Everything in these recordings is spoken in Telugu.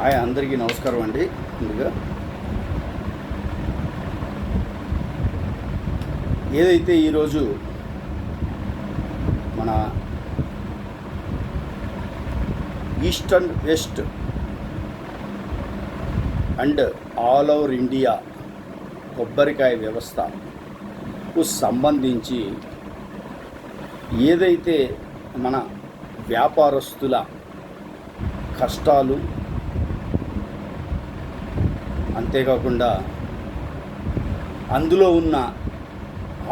హాయ్ అందరికీ నమస్కారం అండి. ముందుగా ఏదైతే ఈరోజు మన east and west and all over India కొబ్బరికాయ వ్యవస్థకు సంబంధించి ఏదైతే మన వ్యాపారస్తుల కష్టాలు అంతేకాకుండా అందులో ఉన్న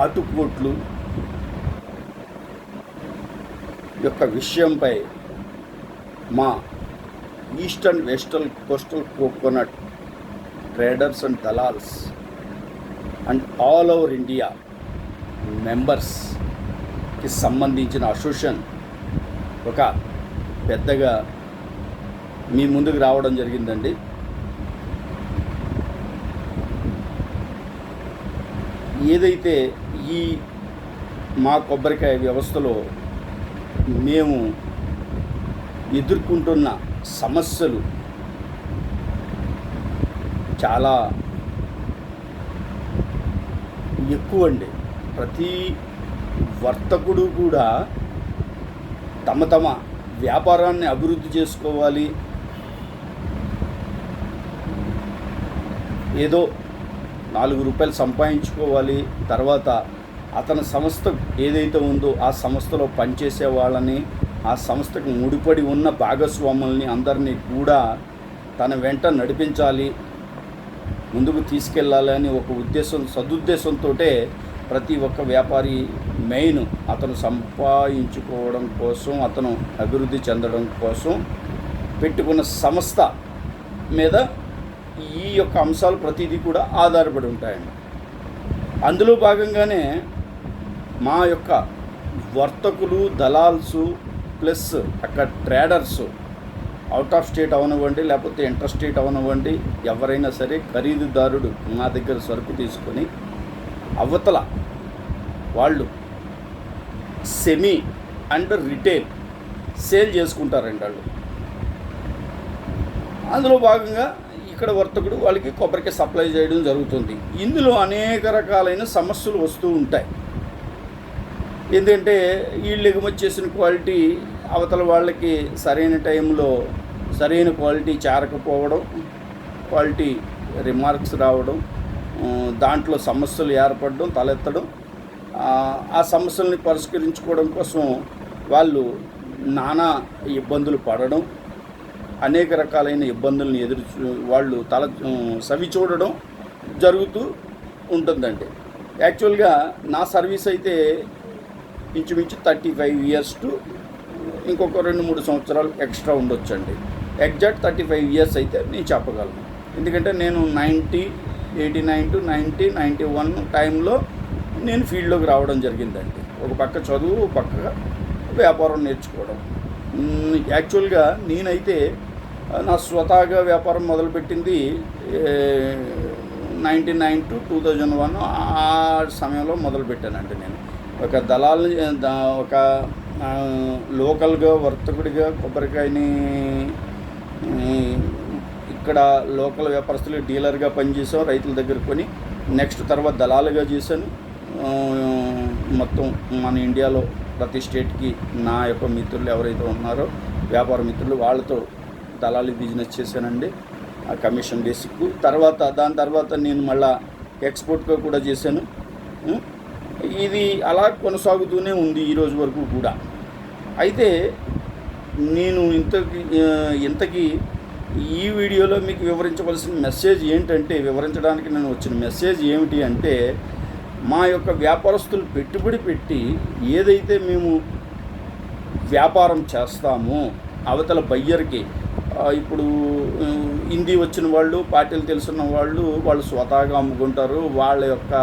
ఆటుపోట్లు యొక్క విషయంపై మా eastern western coastal coconut traders and dalals and all over India మెంబర్స్కి సంబంధించిన అసోసియేషన్ ఒక పెద్దగా మీ ముందుకు రావడం జరిగిందండి. ఏదైతే ఈ మా కొబ్బరికాయ వ్యవస్థలో మేము ఎదుర్కొంటున్న సమస్యలు చాలా ఎక్కువ అండి. ప్రతి వర్తకుడు కూడా తమ తమ వ్యాపారాన్ని అభివృద్ధి చేసుకోవాలి. ఏదో నాలుగు రూపాయలు సంపాదించుకోవాలి. తర్వాత అతని సంస్థ ఏదైతే ఉందో ఆ సంస్థలో పనిచేసే వాళ్ళని ఆ సంస్థకు ముడిపడి ఉన్న భాగస్వాముల్ని అందరినీ కూడా తన వెంట నడిపించాలి ముందుకు తీసుకెళ్ళాలని ఒక ఉద్దేశం సదుద్దేశంతో ప్రతి ఒక్క వ్యాపారి మెయిన్ అతను సంపాదించుకోవడం కోసం అతను అభివృద్ధి చెందడం కోసం పెట్టుకున్న సంస్థ మీద ఈ యొక్క అంశాలు ప్రతిదీ కూడా ఆధారపడి ఉంటాయండి. అందులో భాగంగానే మా యొక్క వర్తకులు దళాల్సు ప్లస్ అక్కడ ట్రేడర్స్ అవుట్ ఆఫ్ స్టేట్ అవనివ్వండి లేకపోతే ఇంటర్ స్టేట్ అవనివ్వండి ఎవరైనా సరే ఖరీదుదారుడు మా దగ్గర సరుకు తీసుకొని అవతల వాళ్ళు సెమీ అండ్ రిటైల్ సేల్ చేసుకుంటారండి వాళ్ళు. అందులో భాగంగా ఇక్కడ వర్తకుడు వాళ్ళకి కొబ్బరికాయ సప్లై చేయడం జరుగుతుంది. ఇందులో అనేక రకాలైన సమస్యలు వస్తూ ఉంటాయి. ఎందుకంటే వీళ్ళు ఎగుమతి చేసిన క్వాలిటీ అవతల వాళ్ళకి సరైన టైంలో సరైన క్వాలిటీ చేరకపోవడం క్వాలిటీ రిమార్క్స్ రావడం దాంట్లో సమస్యలు ఏర్పడడం తలెత్తడం ఆ, ఆ సమస్యల్ని పరిష్కరించుకోవడం కోసం వాళ్ళు నానా ఇబ్బందులు పడడం అనేక రకాలైన ఇబ్బందులను ఎదురు వాళ్ళు తల సవి చూడడం జరుగుతూ ఉంటుందండి. యాక్చువల్గా నా సర్వీస్ అయితే ఇంచుమించు థర్టీ ఫైవ్ ఇయర్స్ టు ఇంకొక రెండు మూడు సంవత్సరాలు ఎక్స్ట్రా ఉండొచ్చండి. ఎగ్జాక్ట్ థర్టీ ఫైవ్ ఇయర్స్ అయితే నేను చెప్పగలను. ఎందుకంటే నేను ninety eighty nine to ninety ninety one టైంలో నేను ఫీల్డ్లోకి రావడం జరిగిందండి. ఒక పక్క చదువు ఒక పక్క వ్యాపారం నేర్చుకోవడం. యాక్చువల్గా నేనైతే నా స్వతహాగా వ్యాపారం మొదలుపెట్టింది ninety nine to two thousand one. ఆ సమయంలో మొదలుపెట్టానండి నేను. ఒక దళాలు ఒక లోకల్గా వర్తకుడిగా కొబ్బరికాయని ఇక్కడ లోకల్ వ్యాపారస్తులు డీలర్గా పనిచేసాం రైతుల దగ్గర కొని నెక్స్ట్ తర్వాత దళాలుగా చేశాను. మొత్తం మన ఇండియాలో ప్రతి స్టేట్కి నా యొక్క మిత్రులు ఎవరైతే ఉన్నారో వ్యాపార మిత్రులు వాళ్ళతో దళాలి బిజినెస్ చేశానండి. ఆ కమిషన్ బేసిక్ తర్వాత దాని తర్వాత నేను మళ్ళా ఎక్స్పోర్ట్గా కూడా చేశాను. ఇది అలా కొనసాగుతూనే ఉంది ఈ రోజు వరకు కూడా. అయితే నేను ఇంతకి ఇంతకీ ఈ వీడియోలో మీకు వివరించవలసిన మెసేజ్ ఏంటంటే వివరించడానికి నేను వచ్చిన మెసేజ్ ఏమిటి అంటే మా యొక్క వ్యాపారస్తులు పెట్టుబడి పెట్టి ఏదైతే మేము వ్యాపారం చేస్తామో అవతల బయ్యర్కి ఇప్పుడు హిందీ వచ్చిన వాళ్ళు పార్టీలు తెలుసున్న వాళ్ళు వాళ్ళు స్వతహాగా అమ్ముకుంటారు. వాళ్ళ యొక్క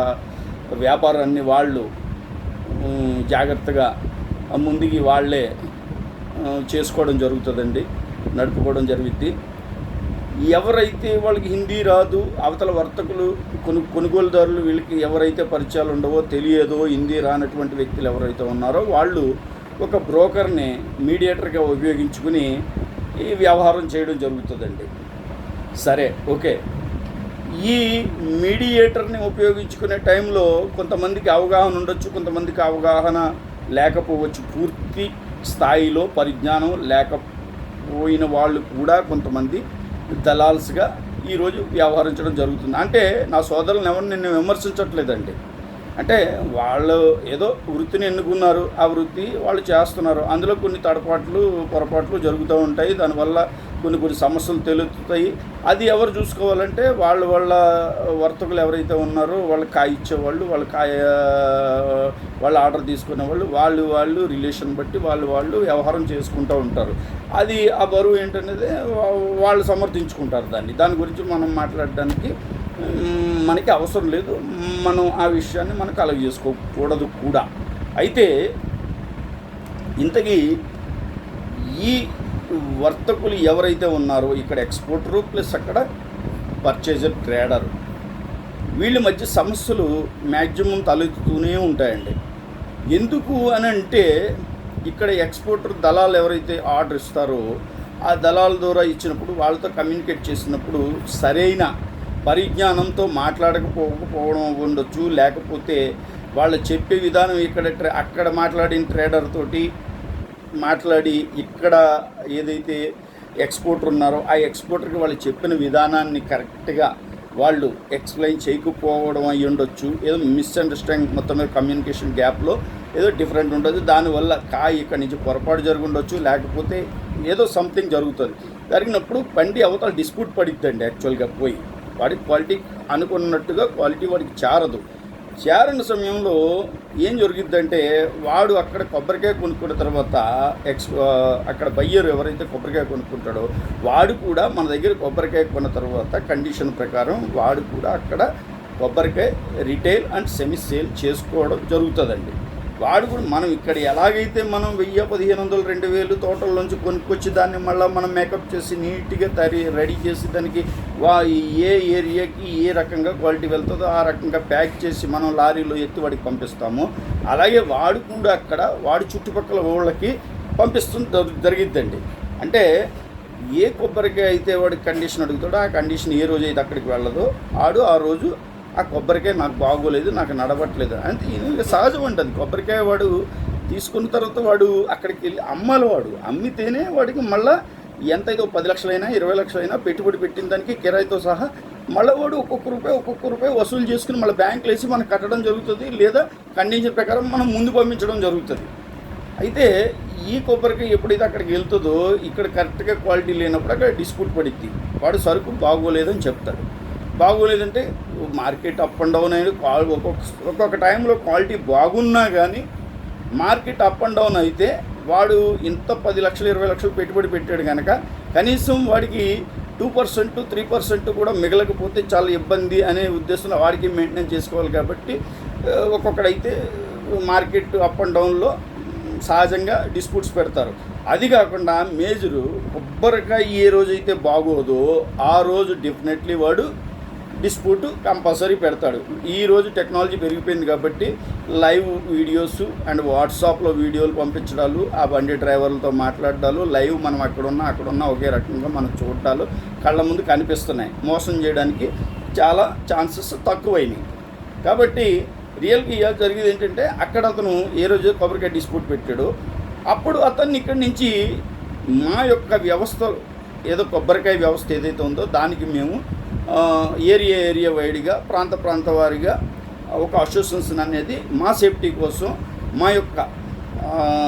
వ్యాపారాన్ని వాళ్ళు జాగ్రత్తగా ముందుకి వాళ్ళే చేసుకోవడం జరుగుతుందండి. నడుపుకోవడం జరుగుద్ది. ఎవరైతే వాళ్ళకి హిందీ రాదు అవతల వర్తకులు కొను కొనుగోలుదారులు వీళ్ళకి ఎవరైతే పరిచయాలు ఉండవో తెలియదో హిందీ రానటువంటి వ్యక్తులు ఎవరైతే ఉన్నారో వాళ్ళు ఒక బ్రోకర్ని మీడియేటర్గా ఉపయోగించుకుని ఈ వ్యవహారం చేయడం జరుగుతుందండి. సరే ఓకే. ఈ మీడియేటర్ని ఉపయోగించుకునే టైంలో కొంతమందికి అవగాహన ఉండొచ్చు కొంతమందికి అవగాహన లేకపోవచ్చు. పూర్తి స్థాయిలో పరిజ్ఞానం లేకపోయిన వాళ్ళు కూడా కొంతమంది దళాల్స్గా ఈరోజు వ్యవహరించడం జరుగుతుంది. అంటే నా సోదరులను ఎవరిని నేను విమర్శించట్లేదండి. అంటే వాళ్ళు ఏదో వృత్తిని ఎన్నుకున్నారు. ఆ వృత్తి వాళ్ళు చేస్తున్నారు. అందులో కొన్ని తడపాట్లు పొరపాట్లు జరుగుతూ ఉంటాయి. దానివల్ల కొన్ని కొన్ని సమస్యలు తెలుస్తాయి అది ఎవరు చూసుకోవాలంటే వాళ్ళు వాళ్ళ వర్తకులు ఎవరైతే ఉన్నారో వాళ్ళు కాయ ఇచ్చేవాళ్ళు వాళ్ళు కాయ వాళ్ళు ఆర్డర్ తీసుకునే వాళ్ళు వాళ్ళు వాళ్ళు రిలేషన్ బట్టి వాళ్ళు వాళ్ళు వ్యవహారం చేసుకుంటూ ఉంటారు. అది ఆ బరువు ఏంటనేది వాళ్ళు సమర్థించుకుంటారు దాన్ని. దాని గురించి మనం మాట్లాడడానికి మనకి అవసరం లేదు. మనం ఆ విషయాన్ని మనం కలగ చేసుకోకూడదు కూడా. అయితే ఇంతకీ ఈ వర్తకులు ఎవరైతే ఉన్నారో ఇక్కడ ఎక్స్పోర్టరు ప్లస్ అక్కడ పర్చేజర్ ట్రేడర్ వీళ్ళ మధ్య సమస్యలు మ్యాక్సిమం తలెత్తుతూనే ఉంటాయండి. ఎందుకు అని అంటే ఇక్కడ ఎక్స్పోర్టర్ దళాలు ఎవరైతే ఆర్డర్ ఇస్తారో ఆ దళాల ద్వారా ఇచ్చినప్పుడు వాళ్ళతో కమ్యూనికేట్ చేసినప్పుడు సరైన పరిజ్ఞానంతో మాట్లాడకపోకపోవడం ఉండొచ్చు లేకపోతే వాళ్ళు చెప్పే విధానం ఇక్కడ ట్రే- అక్కడ మాట్లాడిన ట్రేడర్ తోటి మాట్లాడి ఇక్కడ ఏదైతే ఎక్స్పోర్టర్ ఉన్నారో ఆ ఎక్స్పోర్టర్కి వాళ్ళు చెప్పిన విధానాన్ని కరెక్ట్గా వాళ్ళు ఎక్స్ప్లెయిన్ చేయకపోవడం అయ్యి ఉండొచ్చు. ఏదో మిస్అండర్స్టాండింగ్ మొత్తం మీద కమ్యూనికేషన్ గ్యాప్లో ఏదో డిఫరెంట్ ఉండదు దానివల్ల కాయ ఇక్కడి నుంచి పొరపాటు జరుగుండొచ్చు లేకపోతే ఏదో సంథింగ్ జరుగుతుంది. జరిగినప్పుడు బండి అవతల డిస్ప్యూట్ పడిద్దండి యాక్చువల్గా పోయి. వాడికి క్వాలిటీ అనుకున్నట్టుగా క్వాలిటీ వాడికి చారదు. చేరని సమయంలో ఏం జరుగుద్దంటే వాడు అక్కడ కొబ్బరికాయ కొనుక్కున్న తర్వాత ఎక్స్ అక్కడ బయ్యర్ ఎవరైతే కొబ్బరికాయ కొనుక్కుంటాడో వాడు కూడా మన దగ్గర కొబ్బరికాయ కొన్న తర్వాత కండిషన్ ప్రకారం వాడు కూడా అక్కడ కొబ్బరికాయ రిటైల్ అండ్ సెమీ సేల్ చేసుకోవడం జరుగుతుందండి. వాడు కూడా మనం ఇక్కడ ఎలాగైతే మనం వెయ్యి పదిహేను వందలు రెండు వేలు తోటల్లోంచి కొనుక్కొచ్చి దాన్ని మళ్ళీ మనం మేకప్ చేసి నీట్గా తరి రెడీ చేసి దానికి వా ఏ ఏరియాకి ఏ రకంగా క్వాలిటీ వెళ్తుందో ఆ రకంగా ప్యాక్ చేసి మనం లారీలో ఎత్తి వాడికి పంపిస్తాము. అలాగే వాడు కూడా అక్కడ వాడి చుట్టుపక్కల ఊళ్ళకి పంపిస్తుంది జరిగిద్దండి. అంటే ఏ కొబ్బరికాయ అయితే వాడి కండిషన్ అడుగుతాడో ఆ కండిషన్ ఏ రోజు అయితే అక్కడికి వెళ్ళదో ఆడు ఆ రోజు ఆ కొబ్బరికాయ నాకు బాగోలేదు నాకు నడవట్లేదు అంటే ఇది సహజం ఉంటుంది కొబ్బరికాయ వాడు తీసుకున్న తర్వాత వాడు అక్కడికి వెళ్ళి అమ్మాలి వాడు. అమ్మితేనే వాడికి మళ్ళీ ఎంత అయితే పది లక్షలైనా ఇరవై లక్షలైనా పెట్టుబడి పెట్టిన దానికి కిరాయితో సహా మళ్ళీ వాడు ఒక్కొక్క రూపాయి ఒక్కొక్క రూపాయి వసూలు చేసుకుని మళ్ళీ బ్యాంకులు వేసి మనకు కట్టడం జరుగుతుంది లేదా కండిషన్ ప్రకారం మనం ముందు పంపించడం జరుగుతుంది. అయితే ఈ కొబ్బరికాయ ఎప్పుడైతే అక్కడికి వెళ్తుందో ఇక్కడ కరెక్ట్గా క్వాలిటీ లేనప్పుడు అక్కడ డిస్ప్యూట్ పడిద్ది. వాడు సరుకు బాగోలేదని చెప్తాడు బాగోలేదంటే మార్కెట్ అప్ అండ్ డౌన్ అయిన క్వాల్ ఒక్కొక్క ఒక్కొక్క టైంలో క్వాలిటీ బాగున్నా కానీ మార్కెట్ అప్ అండ్ డౌన్ అయితే వాడు ఇంత పది లక్షలు ఇరవై లక్షలు పెట్టుబడి పెట్టాడు కనుక కనీసం వాడికి టూ పర్సెంట్ త్రీ పర్సెంట్ కూడా మిగలకపోతే చాలా ఇబ్బంది అనే ఉద్దేశంలో వాడికి మెయింటైన్ చేసుకోవాలి కాబట్టి ఒక్కొక్కడైతే మార్కెట్ అప్ అండ్ డౌన్లో సహజంగా డిస్ప్యూట్స్ పెడతారు. అది కాకుండా మేజరు కొబ్బరికాయ ఏ రోజైతే బాగోదో ఆ రోజు డెఫినెట్లీ వాడు డిస్ప్యూట్ కంపల్సరీ పెడతాడు. ఈరోజు టెక్నాలజీ పెరిగిపోయింది కాబట్టి లైవ్ వీడియోస్ అండ్ వాట్సాప్లో వీడియోలు పంపించడాలు ఆ బండి డ్రైవర్లతో మాట్లాడడాలు లైవ్ మనం అక్కడున్నా అక్కడున్నా ఒకే రకంగా మనం చూడాలు కళ్ళ ముందు కనిపిస్తున్నాయి. మోసం చేయడానికి చాలా ఛాన్సెస్ తక్కువైనవి కాబట్టి రియల్గా ఇవాళ జరిగేది ఏంటంటే అక్కడ అతను ఏ రోజు కొబ్బరికాయ డిస్ప్యూట్ పెట్టాడు. అప్పుడు అతన్ని ఇక్కడి నుంచి మా యొక్క వ్యవస్థ ఏదో కొబ్బరికాయ వ్యవస్థ ఏదైతే ఉందో దానికి మేము ఏరియా ఏరియా వైడ్గా ప్రాంత ప్రాంత వారిగా ఒక అసోసియేషన్ అనేది మా సేఫ్టీ కోసం మా యొక్క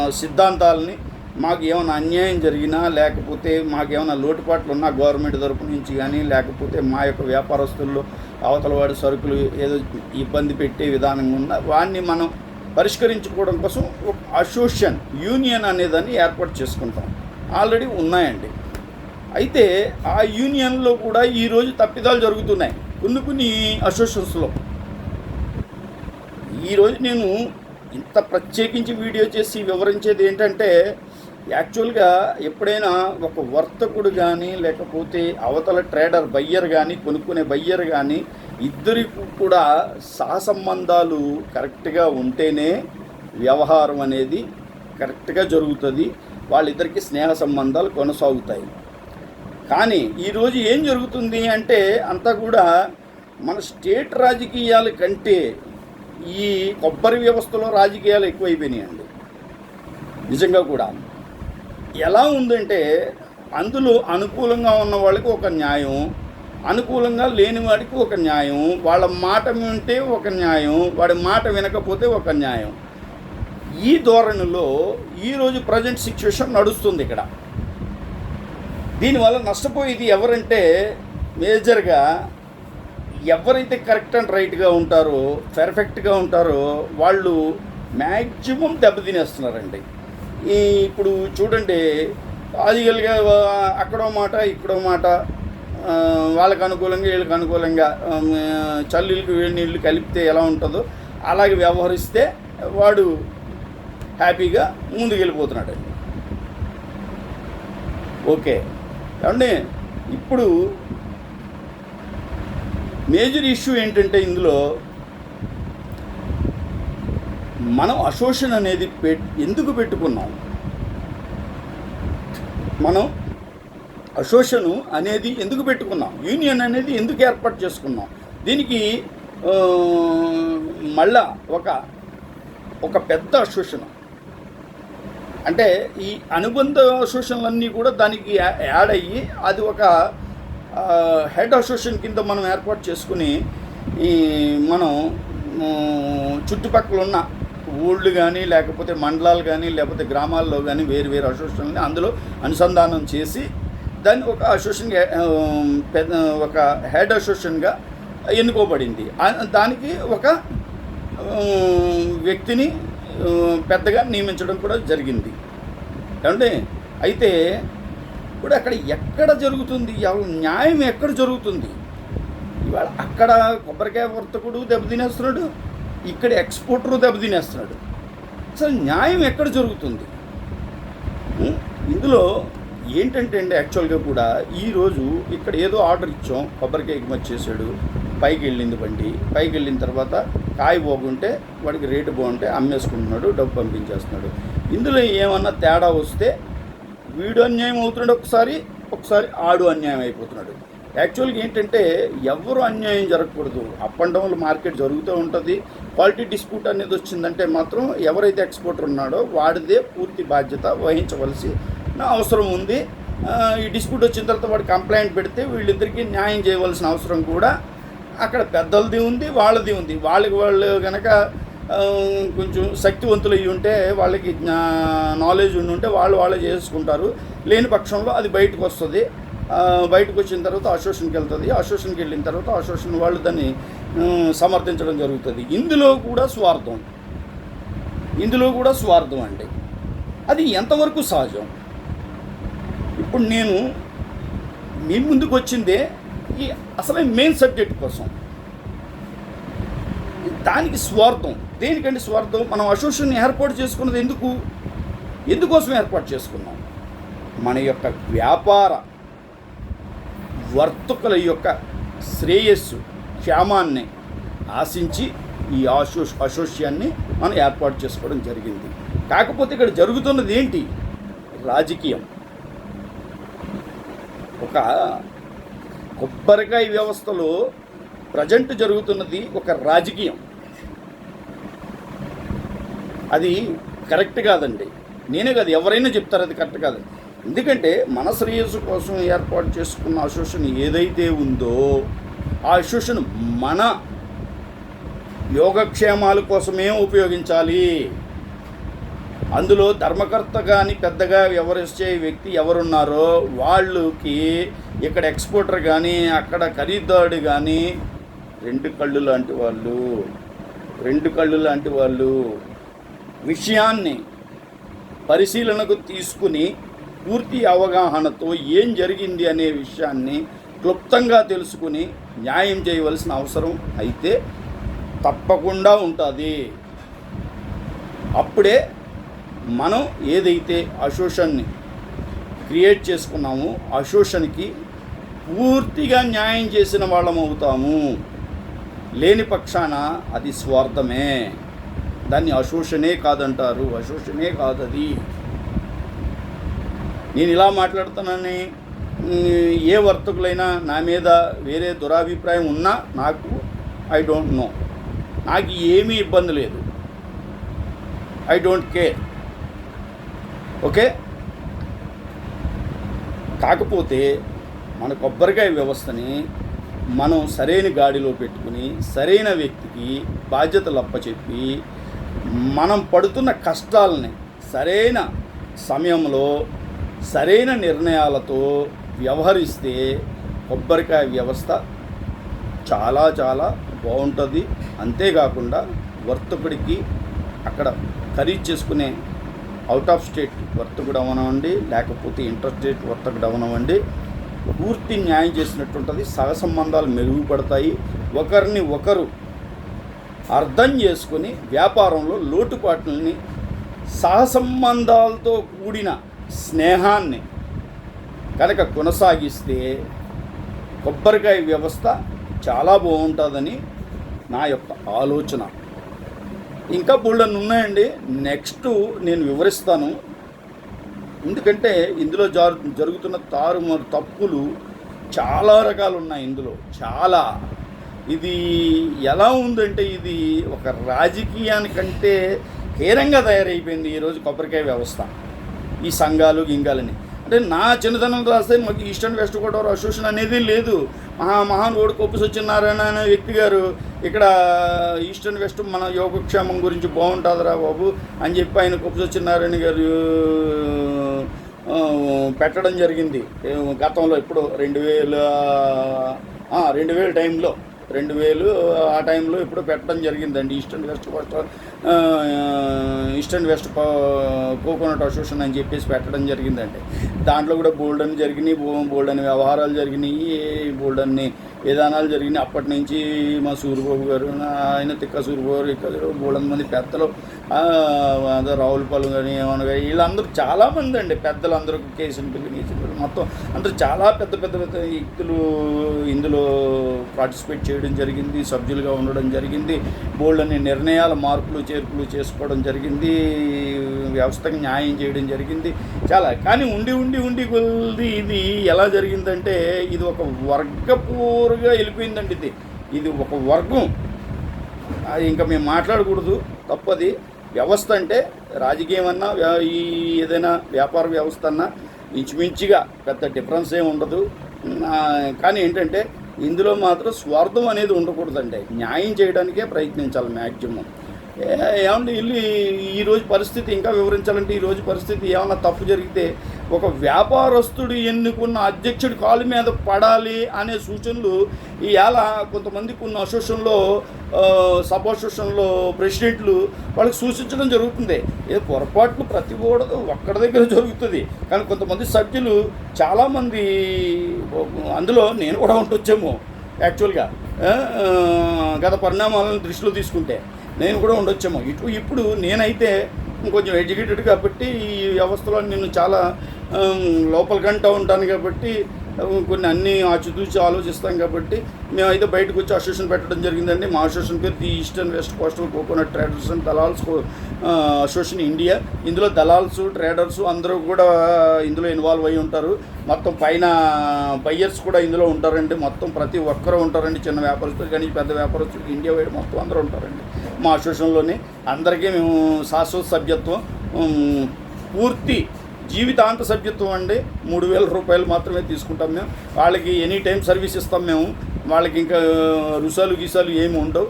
సిద్ధాంతాలని మాకు ఏమైనా అన్యాయం జరిగినా లేకపోతే మాకు ఏమైనా లోటుపాట్లు ఉన్నా గవర్నమెంట్ తరపు నుంచి కానీ లేకపోతే మా యొక్క వ్యాపారస్తుల్లో అవతల వాడి సరుకులు ఏదో ఇబ్బంది పెట్టే విధానంగా ఉన్నా వాడిని మనం పరిష్కరించుకోవడం కోసం ఒక అసోసియేషన్ యూనియన్ అనేదాన్ని ఏర్పాటు చేసుకుంటాం. ఆల్రెడీ ఉన్నాయండి. అయితే ఆ యూనియన్లో కూడా ఈరోజు తప్పిదాలు జరుగుతున్నాయి. కొన్ని కొన్ని అసోసియేషన్స్లో. ఈరోజు నేను ఇంత ప్రత్యేకించి వీడియో చేసి వివరించేది ఏంటంటే యాక్చువల్గా ఎప్పుడైనా ఒక వర్తకుడు కానీ లేకపోతే అవతల ట్రేడర్ బయ్యర్ కానీ కొనుక్కునే బయ్యర్ కానీ ఇద్దరికి కూడా సహసంబంధాలు కరెక్ట్గా ఉంటేనే వ్యవహారం అనేది కరెక్ట్గా జరుగుతుంది. వాళ్ళిద్దరికి స్నేహ సంబంధాలు కొనసాగుతాయి. కానీ ఈరోజు ఏం జరుగుతుంది అంటే అంతా కూడా మన స్టేట్ రాజకీయాల కంటే ఈ కొబ్బరి వ్యవస్థలో రాజకీయాలు ఎక్కువైపోయినాయండి. నిజంగా కూడా. ఎలా ఉందంటే అందులో అనుకూలంగా ఉన్న వాళ్ళకి ఒక న్యాయం అనుకూలంగా లేని వాడికి ఒక న్యాయం వాళ్ళ మాట వింటే ఒక న్యాయం వాడి మాట వినకపోతే ఒక న్యాయం. ఈ ధోరణిలో ఈరోజు ప్రజెంట్ సిచ్యువేషన్ నడుస్తుంది ఇక్కడ. దీనివల్ల నష్టపోయేది ఎవరంటే మేజర్గా ఎవరైతే కరెక్ట్ అండ్ రైట్గా ఉంటారో పెర్ఫెక్ట్గా ఉంటారో వాళ్ళు మ్యాక్సిమం దెబ్బతినేస్తున్నారండి. ఈ ఇప్పుడు చూడండి లాజికల్గా అక్కడో మాట ఇక్కడో మాట వాళ్ళకు అనుకూలంగా వీళ్ళకి అనుకూలంగా చల్లీళ్ళకి చల్లీలకు వేడి నీళ్ళు కలిపితే ఎలా ఉంటుందో అలాగే వ్యవహరిస్తే వాడు హ్యాపీగా ముందుకు ఓకే. కాబట్టి ఇప్పుడు మేజర్ ఇష్యూ ఏంటంటే ఇందులో మనం అశోషణ అనేది పె ఎందుకు పెట్టుకున్నాం? మనం అసోషను అనేది ఎందుకు పెట్టుకున్నాం? యూనియన్ అనేది ఎందుకు ఏర్పాటు చేసుకున్నాం? దీనికి మళ్ళా ఒక ఒక పెద్ద అశోషణం అంటే ఈ అనుబంధ అసోసియేషన్లన్నీ కూడా దానికి యా- యాడ్ అయ్యి అది ఒక హెడ్ అసోసియేషన్ కింద మనం ఏర్పాటు చేసుకుని ఈ మనం చుట్టుపక్కల ఉన్న ఊళ్ళు కానీ లేకపోతే మండలాలు కానీ లేకపోతే గ్రామాల్లో కానీ వేరు వేరు అసోసియేషన్లని అందులో అనుసంధానం చేసి దాన్ని ఒక అసోసియేషన్ పెద్ద ఒక హెడ్ అసోసియేషన్గా ఎన్నుకోబడింది. దానికి ఒక వ్యక్తిని పెద్దగా నియమించడం కూడా జరిగింది. ఏమంటే అయితే ఇప్పుడు అక్కడ ఎక్కడ జరుగుతుంది? న్యాయం ఎక్కడ జరుగుతుంది? ఇవాళ అక్కడ కొబ్బరికాయ వర్తకుడు దెబ్బతినేస్తున్నాడు ఇక్కడ ఎక్స్పోర్టరు దెబ్బతినేస్తున్నాడు అసలు న్యాయం ఎక్కడ జరుగుతుంది? ఇందులో ఏంటంటే అండి యాక్చువల్గా కూడా ఈరోజు ఇక్కడ ఏదో ఆర్డర్ ఇచ్చాం కొబ్బరికాయ ఎగుమతి చేశాడు పైకి వెళ్ళింది బండి పైకి వెళ్ళిన తర్వాత కాయ బాగుంటే వాడికి రేటు బాగుంటే అమ్మేసుకుంటున్నాడు డబ్బు పంపించేస్తున్నాడు. ఇందులో ఏమన్నా తేడా వస్తే వీడు అన్యాయం అవుతున్నాడు ఒకసారి ఒకసారి ఆడు అన్యాయం అయిపోతున్నాడు. యాక్చువల్గా ఏంటంటే ఎవరు అన్యాయం జరగకూడదు. అప్ అండ్ డౌన్ మార్కెట్ జరుగుతూ ఉంటుంది. క్వాలిటీ డిస్ప్యూట్ అనేది వచ్చిందంటే మాత్రం ఎవరైతే ఎక్స్పోర్టర్ ఉన్నాడో వాడిదే పూర్తి బాధ్యత వహించవలసి అవసరం ఉంది. ఈ డిస్ప్యూట్ వచ్చిన తర్వాత వాడు కంప్లైంట్ పెడితే వీళ్ళిద్దరికీ న్యాయం చేయవలసిన అవసరం కూడా అక్కడ పెద్దలది ఉంది వాళ్ళది ఉంది. వాళ్ళకి వాళ్ళు కనుక కొంచెం శక్తివంతులు అయ్యి ఉంటే వాళ్ళకి నాలెడ్జ్ ఉండి ఉంటే వాళ్ళు వాళ్ళే చేసుకుంటారు. లేని పక్షంలో అది బయటకు వస్తుంది. బయటకు వచ్చిన తర్వాత అసోసియేషన్కి వెళ్తుంది. అసోసియేషన్కి వెళ్ళిన తర్వాత అసోసియేషన్ వాళ్ళు దాన్ని సమర్థించడం జరుగుతుంది. ఇందులో కూడా స్వార్థం. ఇందులో కూడా స్వార్థం అండి. అది ఎంతవరకు సహజం? ఇప్పుడు నేను మీ ముందుకు వచ్చిందే ఈ అసలే మెయిన్ సబ్జెక్ట్ కోసం. దానికి స్వార్థం. దేనికంటే స్వార్థం? మనం అసోసియేషన్ ఏర్పాటు చేసుకున్నది ఎందుకు? ఎందుకోసం ఏర్పాటు చేసుకున్నాం? మన యొక్క వ్యాపార వర్తకుల యొక్క శ్రేయస్సు క్షేమాన్ని ఆశించి ఈ అసో అసోసియాన్ని మనం ఏర్పాటు చేసుకోవడం జరిగింది. కాకపోతే ఇక్కడ జరుగుతున్నది ఏంటి? రాజకీయం. ఒక కొబ్బరికాయ వ్యవస్థలో ప్రజెంట్ జరుగుతున్నది ఒక రాజకీయం. అది కరెక్ట్ కాదండి. నేనే కాదు ఎవరైనా చెప్తారు అది కరెక్ట్ కాదండి ఎందుకంటే మన శ్రేయస్సు కోసం ఏర్పాటు చేసుకున్న అసోసియేషన్ ఏదైతే ఉందో ఆ అసోసియేషన్ మన యోగక్షేమాల కోసమే ఉపయోగించాలి. అందులో ధర్మకర్త కానీ పెద్దగా వ్యవహరించే వ్యక్తి ఎవరున్నారో వాళ్ళకి ఇక్కడ ఎక్స్పోర్టర్ కానీ అక్కడ ఖరీదారుడు కానీ రెండు కళ్ళు లాంటి వాళ్ళు రెండు కళ్ళు లాంటి వాళ్ళు విషయాన్ని పరిశీలనకు తీసుకుని పూర్తి అవగాహనతో ఏం జరిగింది అనే విషయాన్ని క్లుప్తంగా తెలుసుకుని న్యాయం చేయవలసిన అవసరం అయితే తప్పకుండా ఉంటుంది. అప్పుడే మనం ఏదైతే అసోషన్ని క్రియేట్ చేసుకున్నామో అసోషన్కి పూర్తిగా న్యాయం చేసిన వాళ్ళం అవుతాము లేని పక్షాన అది స్వార్థమే. దాన్ని అశోషణే కాదంటారు. అశోషణే కాదు అది నేను ఇలా మాట్లాడుతానని ఏ వర్తకులైనా నా మీద వేరే దురాభిప్రాయం ఉన్నా నాకు ఐ డోంట్ నో నాకు ఏమీ ఇబ్బంది లేదు. I don't care okay? కాకపోతే మన కొబ్బరికాయ వ్యవస్థని మనం సరైన గాడిలో పెట్టుకుని సరైన వ్యక్తికి బాధ్యతలు అప్పచెప్పి మనం పడుతున్న కష్టాలని సరైన సమయంలో సరైన నిర్ణయాలతో వ్యవహరిస్తే కొబ్బరికాయ వ్యవస్థ చాలా చాలా బాగుంటుంది. అంతేకాకుండా వర్తకుడికి అక్కడ ఖరీదు చేసుకునే అవుట్ ఆఫ్ స్టేట్ వర్తకుడు అవనవండి లేకపోతే ఇంటర్ స్టేట్ వర్తకుడు అవనవండి. పూర్తి న్యాయం చేసినట్టు ఉంటుంది సహ సంబంధాలు మెరుగుపడతాయి. ఒకరిని ఒకరు అర్థం చేసుకొని వ్యాపారంలో లోటుపాట్లని సహసంబంధాలతో కూడిన స్నేహాన్ని కనుక కొనసాగిస్తే కొబ్బరికాయ వ్యవస్థ చాలా బాగుంటుందని నా యొక్క ఆలోచన. ఇంకా బోల్డన్ ఉన్నాయండి. నెక్స్ట్ నేను వివరిస్తాను. ఎందుకంటే ఇందులో జరుగుతున్న తారుమారు తప్పులు చాలా రకాలు ఉన్నాయి ఇందులో. చాలా. ఇది ఎలా ఉందంటే ఇది ఒక రాజకీయానికంటే హీనంగా తయారైపోయింది ఈరోజు కొబ్బరికాయ వ్యవస్థ. ఈ సంఘాలు గింగాలని. అంటే నా చిన్నతనం రాస్తే మాకు ఈస్టర్న్ వెస్ట్ గోదావరి అసోసియేషన్ అనేది లేదు. మహా మహానుభావుడు కొప్పు సత్యనారాయణ అనే వ్యక్తి గారు ఇక్కడ ఈస్టర్న్ వెస్ట్ మన యోగక్షేమం గురించి బాగుంటుందిరా బాబు అని చెప్పి ఆయన కొప్పు సత్యనారాయణ గారు పెట్టడం జరిగింది. గతంలో ఇప్పుడు రెండు వేల రెండు వేల టైంలో. రెండు వేలు ఆ టైంలో ఇప్పుడు పెట్టడం జరిగిందండి. Eastern west coast east and west coconut association అని చెప్పేసి పెట్టడం జరిగిందండి. దాంట్లో కూడా బోల్డ్ అని జరిగినాయి బోల్డ్ అని వ్యవహారాలు జరిగినాయి బోల్డ్ అన్ని విధానాలు జరిగినాయి. అప్పటి నుంచి మా సూరిబాబు గారు ఆయన తిక్క సూర్యబాబు గారు ఇక్కడ బోల్డ్ మంది పెద్దలు రావులపాలెం కానీ ఏమన్నా కానీ వీళ్ళందరూ చాలామంది అండి. పెద్దలందరూ కేసుని పిల్లి పిల్లి మొత్తం అందరూ చాలా పెద్ద పెద్ద పెద్ద వ్యక్తులు ఇందులో పార్టిసిపేట్ చేయడం జరిగింది సభ్యులుగా ఉండడం జరిగింది బోల్డ్ అనే నిర్ణయాల మార్పులు చేర్పులు చేసుకోవడం జరిగింది వ్యవస్థకు న్యాయం చేయడం జరిగింది. చాలా కానీ ఉండి ఉండి ఉండి కొద్ది ఇది ఎలా జరిగిందంటే ఇది ఒక వర్గపూరుగా వెళ్ళిపోయిందండి ఇది. ఇది ఒక వర్గం. అది ఇంకా మేము మాట్లాడకూడదు తప్పది. వ్యవస్థ అంటే రాజకీయం అన్నా వ్యా- ఈ ఏదైనా వ్యాపార వ్యవస్థ అన్నా ఇంచుమించుగా పెద్ద డిఫరెన్స్ ఏమి ఉండదు. కానీ ఏంటంటే ఇందులో మాత్రం స్వార్థం అనేది ఉండకూడదండి. న్యాయం చేయడానికే ప్రయత్నించాలి మ్యాక్సిమం ఏమంటే ఇల్లు ఈరోజు పరిస్థితి ఇంకా వివరించాలంటే ఈరోజు పరిస్థితి ఏమన్నా తప్పు జరిగితే ఒక వ్యాపారస్తుడు ఎన్నుకున్న అధ్యక్షుడి కాలు మీద పడాలి అనే సూచనలు ఇవాళ కొంతమందికి ఉన్న అసోసియేషన్లో సబ్ అసోసియేషన్లో ప్రెసిడెంట్లు వాళ్ళకి సూచించడం జరుగుతుంది. ఇది పొరపాట్లు ప్రతి కూడా ఒక్కడి దగ్గర జరుగుతుంది. కానీ కొంతమంది సభ్యులు చాలామంది అందులో నేను కూడా ఉండొచ్చేమో యాక్చువల్గా గత పరిణామాలను దృష్టిలో తీసుకుంటే నేను కూడా ఉండొచ్చేమో. ఇటు ఇప్పుడు నేనైతే కొంచెం ఎడ్యుకేటెడ్ కాబట్టి ఈ వ్యవస్థలో నేను చాలా లోపల గంట ఉంటాను కాబట్టి కొన్ని అన్ని ఆచితూచి ఆలోచిస్తాం కాబట్టి మేమైతే బయటకు వచ్చి అసోసియేషన్ పెట్టడం జరిగిందండి. మా అసోసియేషన్ పేరు the eastern west coastal coconut traders and dalals association India. ఇందులో దలాల్స్ ట్రేడర్స్ అందరూ కూడా ఇందులో ఇన్వాల్వ్ అయి ఉంటారు. మొత్తం పైన బయ్యర్స్ కూడా ఇందులో ఉంటారండి. మొత్తం ప్రతి ఒక్కరూ ఉంటారండి. చిన్న వ్యాపారస్తులు కానీ పెద్ద వ్యాపారస్తులు ఇండియా వైడ్ మొత్తం అందరూ ఉంటారండి. మా అసోసియేషన్లోనే అందరికీ మేము శాశ్వత సభ్యత్వం పూర్తి జీవితాంత సభ్యత్వం అండి. మూడు వేల రూపాయలు మాత్రమే తీసుకుంటాం మేము. వాళ్ళకి ఎనీ టైం సర్వీస్ ఇస్తాం మేము. వాళ్ళకి ఇంకా రుసాలు గీసాలు ఏమి ఉండవు.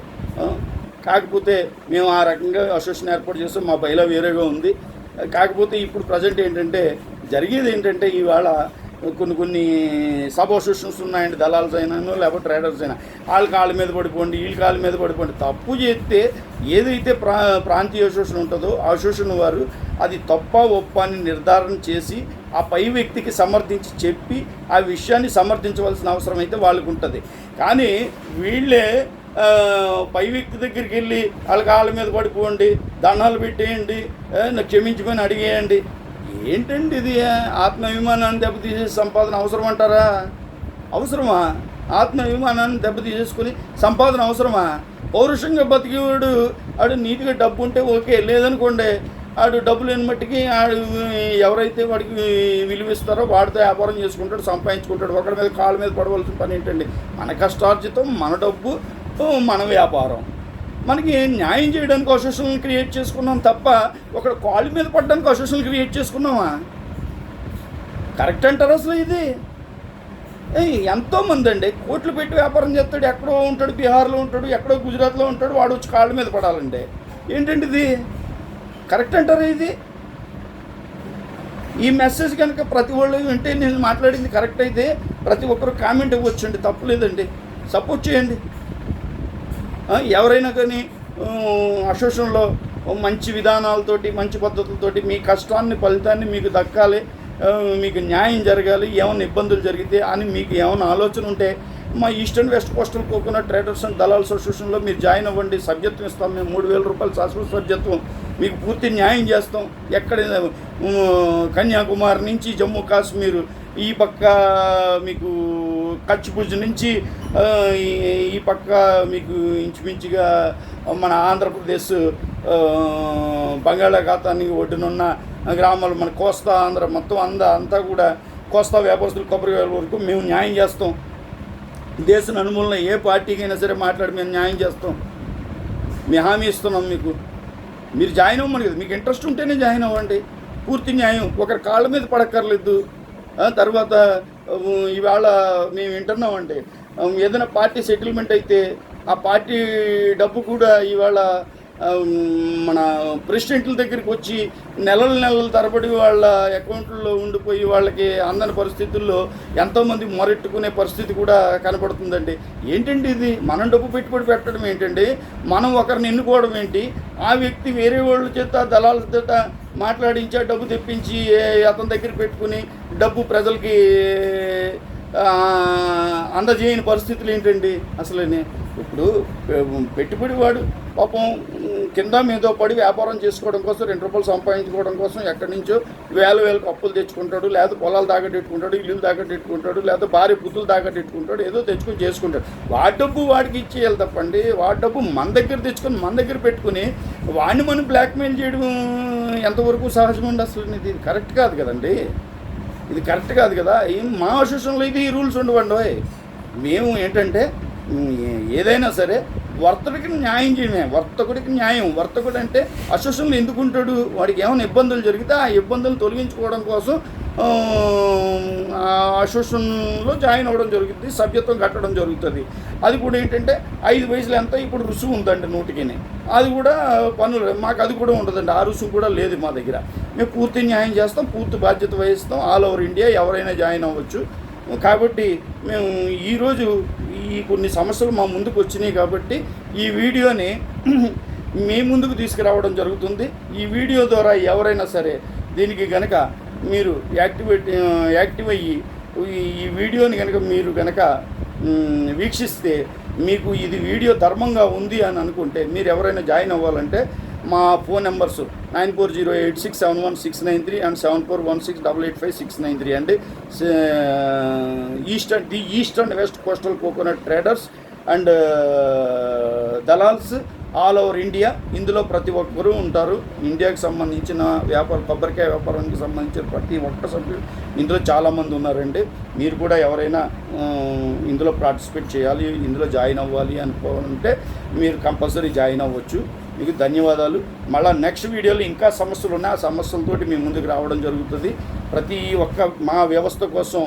కాకపోతే మేము ఆ రకంగా అసోసియేషన్ ఏర్పాటు చేస్తాం. మా బయలా వేరేగా ఉంది. కాకపోతే ఇప్పుడు ప్రజెంట్ ఏంటంటే జరిగేది ఏంటంటే ఇవాళ కొన్ని కొన్ని సబ్ ఉన్నాయండి దళాలు అయినా లేకపోతే ట్రేడర్స్ అయినా. వాళ్ళ కాళ్ళ మీద పడిపోండి వీళ్ళ కాళ్ళ మీద పడిపోండి. తప్పు చేస్తే ఏదైతే ప్రా ప్రాంతీయ శోషణ ఉంటుందో ఆ శోషణ వారు అది తప్ప ఒప్ప అని నిర్ధారణ చేసి ఆ పై వ్యక్తికి సమర్థించి చెప్పి ఆ విషయాన్ని సమర్థించవలసిన అవసరం అయితే వాళ్ళకు ఉంటుంది. కానీ వీళ్ళే పై వ్యక్తి దగ్గరికి వెళ్ళి వాళ్ళ కాళ్ళ మీద పడిపోండి దండాలు పెట్టేయండి క్షమించుకొని క్షమించమని అడిగేయండి ఏంటండి ఇది? ఆత్మాభిమానాన్ని దెబ్బతీసే సంపాదన అవసరం అంటారా అవసరమా? ఆత్మాభిమానాన్ని దెబ్బతీసేసుకుని సంపాదన అవసరమా? పౌరుషంగా బతికేవాడు ఆడు నీట్గా డబ్బు ఉంటే ఓకే లేదనుకోండి ఆడు డబ్బు లేని మట్టికి ఆడు ఎవరైతే వాడికి విలువిస్తారో వాడితో వ్యాపారం చేసుకుంటాడు సంపాదించుకుంటాడు ఒకరి మీద కాళ్ళ మీద పడవలసిన పని ఏంటండి? మన కష్టార్జితం మన డబ్బు మన వ్యాపారం. మనకి న్యాయం చేయడానికి అసోసియేషన్లు క్రియేట్ చేసుకున్నాం తప్ప ఒక కాళ్ళ మీద పడడానికి అసోసియేషన్లు క్రియేట్ చేసుకున్నామా? కరెక్ట్ అంటారు అసలు ఇది? ఎంతోమంది అండి. కోట్లు పెట్టి వ్యాపారం చేస్తాడు ఎక్కడో ఉంటాడు బీహార్లో ఉంటాడు ఎక్కడో గుజరాత్లో ఉంటాడు వాడు వచ్చి కాళ్ళ మీద పడాలండి. ఏంటంటే ఇది కరెక్ట్ అంటారా ఇది? ఈ మెసేజ్ కనుక ప్రతి వాళ్ళు వింటే నేను మాట్లాడింది కరెక్ట్ అయితే ప్రతి ఒక్కరు కామెంట్ ఇవ్వచ్చండి. తప్పులేదండి. సపోర్ట్ చేయండి. ఎవరైనా కానీ అసోసియేషన్లో మంచి విధానాలతోటి మంచి పద్ధతులతోటి మీ కష్టాన్ని ఫలితాన్ని మీకు దక్కాలి మీకు న్యాయం జరగాలి ఏమైనా ఇబ్బందులు జరిగితే అని మీకు ఏమైనా ఆలోచన ఉంటే మా eastern west coastal coconut traders and దళాల అసోసియేషన్లో మీరు జాయిన్ అవ్వండి సభ్యత్వం ఇస్తాం మేము మూడు వేల రూపాయలు శాశ్వత సభ్యత్వం మీకు పూర్తి న్యాయం చేస్తాం. ఎక్కడ కన్యాకుమారి నుంచి జమ్మూ కాశ్మీర్ ఈ పక్క మీకు కచ్చిపూజ నుంచి ఈ- పక్క మీకు ఇంచుమించుగా మన ఆంధ్రప్రదేశ్ బంగాళాఖాతానికి ఒడ్డునున్న గ్రామాలు మన కోస్తా ఆంధ్ర మొత్తం అంద అంతా కూడా కోస్తా వ్యాపారస్తులు కొబ్బరి వరకు మేము న్యాయం చేస్తాం. దేశ నలుమూలన ఏ పార్టీకైనా సరే మాట్లాడి మేము న్యాయం చేస్తాం. మేము హామీ ఇస్తున్నాం మీకు. మీరు జాయిన్ అవ్వమని కదా మీకు ఇంట్రెస్ట్ ఉంటేనే జాయిన్ అవ్వండి. పూర్తి న్యాయం ఒకరి కాళ్ళ మీద పడక్కర్లేదు. తర్వాత ఇవాళ మేము వింటున్నామండి. ఏదైనా పార్టీ సెటిల్మెంట్ అయితే ఆ పార్టీ డబ్బు కూడా ఇవాళ మన ప్రెసిడెంట్ల దగ్గరికి వచ్చి నెలల నెలల తరబడి వాళ్ళ అకౌంట్లో ఉండిపోయి వాళ్ళకి అందని పరిస్థితుల్లో ఎంతోమంది మొరెట్టుకునే పరిస్థితి కూడా కనపడుతుందండి. ఏంటండి ఇది? మనం డబ్బు పెట్టుబడి పెట్టడం ఏంటండి? మనం ఒకరిని ఎన్నుకోవడం ఏంటి? ఆ వ్యక్తి వేరే వాళ్ళ చేత దళాల చేత మాట్లాడించి డబ్బు తెప్పించి అతని దగ్గర పెట్టుకుని డబ్బు ప్రజలకి అందజేయని పరిస్థితులు ఏంటండి? అసలు ఇప్పుడు పె- పెట్టుబడి వాడు పాపం కింద మీదో పడి వ్యాపారం చేసుకోవడం కోసం రెండు రూపాయలు సంపాదించుకోవడం కోసం ఎక్కడి నుంచో వేల వేలకు అప్పులు తెచ్చుకుంటాడు లేదా పొలాలు తాగట్టెట్టుకుంటాడు ఇల్లులు తాగట్టెట్టుకుంటాడు లేదా భార్య పుత్తులు తాగట్టెట్టుకుంటాడు ఏదో తెచ్చుకొని చేసుకుంటాడు. వాడి డబ్బు వాడికి ఇచ్చేయాలి తప్పండి. వాడి డబ్బు మన దగ్గర తెచ్చుకొని మన దగ్గర పెట్టుకుని వాడిని మనం బ్లాక్మెయిల్ చేయడం ఎంతవరకు సహజమండి అసలు? ఇది కరెక్ట్ కాదు కదండి. ఇది కరెక్ట్ కాదు కదా. ఏం మా అసోసియేషన్లో ఇది ఈ రూల్స్ ఉండవండి ఓయ్. మేము ఏంటంటే ఏదైనా సరే వర్తకుడికి న్యాయం చేయడమే. వర్తకుడికి న్యాయం. వర్తకుడు అంటే అసోసియేషన్లు ఎందుకు ఉంటాడు? వాడికి ఏమైనా ఇబ్బందులు జరిగితే ఆ ఇబ్బందులు తొలగించుకోవడం కోసం అసోసియేషన్లో జాయిన్ అవ్వడం జరుగుతుంది సభ్యత్వం కట్టడం జరుగుతుంది. అది కూడా ఏంటంటే ఐదు వయసులు ఎంత ఇప్పుడు రుసుము ఉందండి నూటికిని. అది కూడా పనులు మాకు అది కూడా ఉండదండి ఆ రుసుము కూడా లేదు మా దగ్గర. మేము పూర్తి న్యాయం చేస్తాం పూర్తి బాధ్యత వహిస్తాం ఆల్ ఓవర్ ఇండియా ఎవరైనా జాయిన్ అవ్వచ్చు. కాబట్టి మేము ఈరోజు ఈ కొన్ని సమస్యలు మా ముందుకు వచ్చినాయి కాబట్టి ఈ వీడియోని మీ ముందుకు తీసుకురావడం జరుగుతుంది. ఈ వీడియో ద్వారా ఎవరైనా సరే దీనికి కనుక మీరు యాక్టివేట్ యాక్టివ్ అయ్యి ఈ- ఈ వీడియోని కనుక మీరు కనుక వీక్షిస్తే మీకు ఇది వీడియో ధర్మంగా ఉంది అని అనుకుంటే మీరు ఎవరైనా జాయిన్ అవ్వాలంటే మా phone numbers nine four zero eight six seven one six nine three and seven four one six double eight five six nine three అండి. East and the east and west coastal coconut traders and dalals all over India. ఇందులో ప్రతి ఒక్కరూ ఉంటారు. ఇండియాకి సంబంధించిన వ్యాపార కొబ్బరికాయ వ్యాపారానికి సంబంధించిన ప్రతి ఒక్క సభ్యులు. ఇందులో చాలామంది ఉన్నారండి. మీరు కూడా ఎవరైనా ఇందులో పార్టిసిపేట్ చేయాలి ఇందులో జాయిన్ అవ్వాలి అనుకోవాలంటే మీరు కంపల్సరీ జాయిన్ అవ్వచ్చు. మీకు ధన్యవాదాలు. మళ్ళీ నెక్స్ట్ వీడియోలో ఇంకా సమస్యలు ఉన్నాయి. ఆ సమస్యలతోటి మీ ముందుకు రావడం జరుగుతుంది. ప్రతి ఒక్క మా వ్యవస్థ కోసం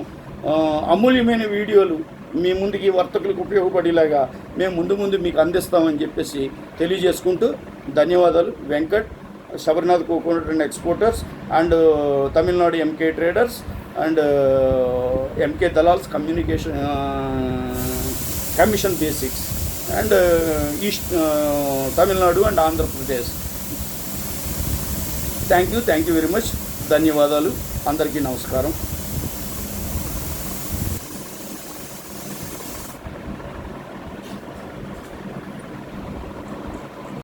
అమూల్యమైన వీడియోలు మీ ముందుకి వర్తకులకు ఉపయోగపడేలాగా మేము ముందు ముందు మీకు అందిస్తామని చెప్పేసి తెలియజేసుకుంటూ ధన్యవాదాలు. Venkat Sabarinath coconut and exporters and Tamil Nadu MK traders and MK dalals communication commission basics and uh, east uh, Tamil Nadu and Andhra Pradesh. Thank you thank you very much ధన్యవాదాలు. అందరికీ నమస్కారం.